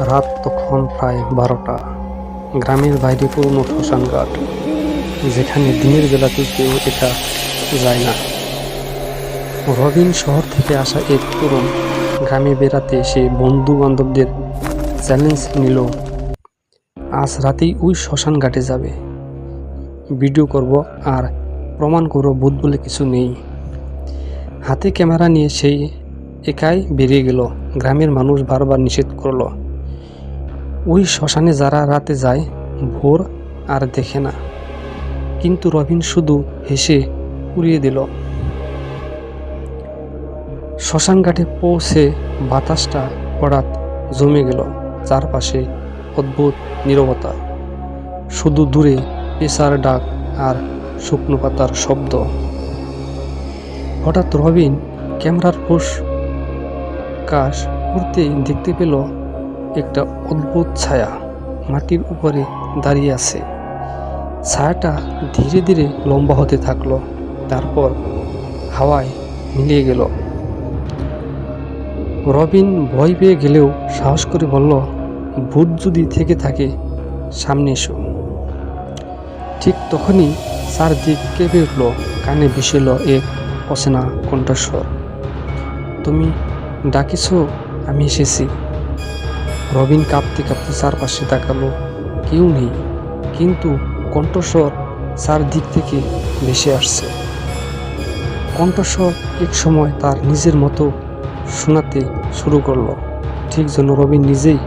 রাত তখন প্রায় বারোটা। গ্রামের বাইরে পুরনো শ্মশান ঘাট। যেখানে দিনের বেলাতে কেউ এটা যায় না। রবিন শহর থেকে আসা এক তরুণ গ্রামে বেড়াতে এসে বন্ধু বান্ধবদের চ্যালেঞ্জ নিল। আজ রাতেই ওই শ্মশান ঘাটে যাবে। ভিডিও করব আর প্রমাণ করব ভূত বলে কিছু নেই। হাতে ক্যামেরা নিয়ে সেই একাই বেরিয়ে গেল। গ্রামের মানুষ বারবার নিষেধ করল। ওই শ্মশানে যারা রাতে যায়, ভোর আর দেখে না। কিন্তু রবিন শুধু হেসে উড়িয়ে দিল। শ্মশান ঘাটে পৌঁছে বাতাসটা হঠাৎ জমে গেল, চারপাশে অদ্ভুত নীরবতা। শুধু দূরে পেশার ডাক আর শুকনো পাতার শব্দ। হঠাৎ রবিন ক্যামেরার পোষ কাশ করতে দেখতে পেল একটা অদ্ভুত ছায়া মাটির উপরে দাঁড়িয়ে আছে। ছায়াটা ধীরে ধীরে লম্বা হতে থাকল, তারপর হাওয়ায় মিলিয়ে গেল। রবিন ভয় পেয়ে গেলেও সাহস করে বলল, ভূত যদি থেকে থাকে, সামনে এসো। ঠিক তখনই চারদিক কেঁপে উঠল, কানে ভেসেল এক অচেনা কণ্ঠস্বর। তুমি ডাকিছ, আমি এসেছি। রবিন কাঁপতে কাঁপতে চারপাশে তাকালো। কেউ নেই, কিন্তু কণ্ঠস্বর চারদিক থেকে ভেসে আসছে। কণ্ঠস্বর এক সময় তার নিজের মতো শোনাতে শুরু করল। ঠিক যেন রবিন নিজেই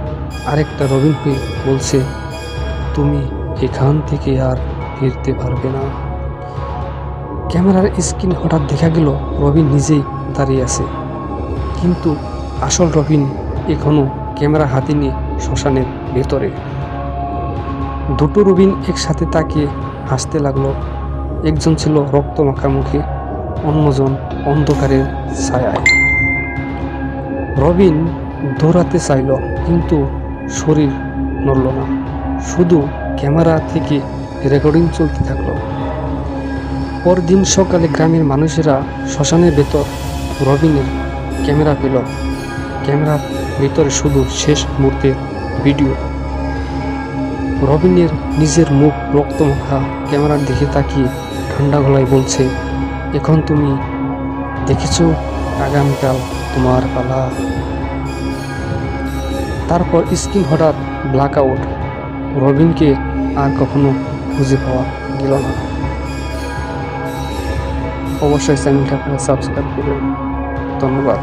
আরেকটা রবিন হয়ে বলছে, তুমি এখান থেকে আর ফিরতে পারবে না। ক্যামেরার স্ক্রিন হঠাৎ দেখা গেল, রবিন নিজেই দাঁড়িয়ে আছে। কিন্তু আসল রবিন এখনও ক্যামেরা হাতে নিয়ে শ্মশানের ভেতরে। দুটো রবিন একসাথে তাকিয়ে হাসতে লাগল। একজন ছিল রক্ত মাখামুখি অন্যজন অন্ধকারের ছায়ায়। রবিন দৌড়াতে চাইল, কিন্তু শরীর নড়ল না। শুধু ক্যামেরা থেকে রেকর্ডিং চলতে থাকল। পরদিন সকালে গ্রামের মানুষেরা শ্মশানের ভেতর রবিনের ক্যামেরা পেল। ক্যামেরার ভিতরে শুধু শেষ মুহূর্তের ভিডিও। রবিনের নিজের মুখ রক্তমাখা ক্যামেরার দিকে তাকিয়ে ঠান্ডা গলায় বলছে, এখন তুমি দেখেছ আগামীকাল তোমার পালা? তারপর স্ক্রিন হঠাৎ ব্ল্যাক আউট। রবিনকে আর কখনো খুঁজে পাওয়া গেল না। অবশ্যই চ্যানেলটা আপনারা সাবস্ক্রাইব করবেন। ধন্যবাদ।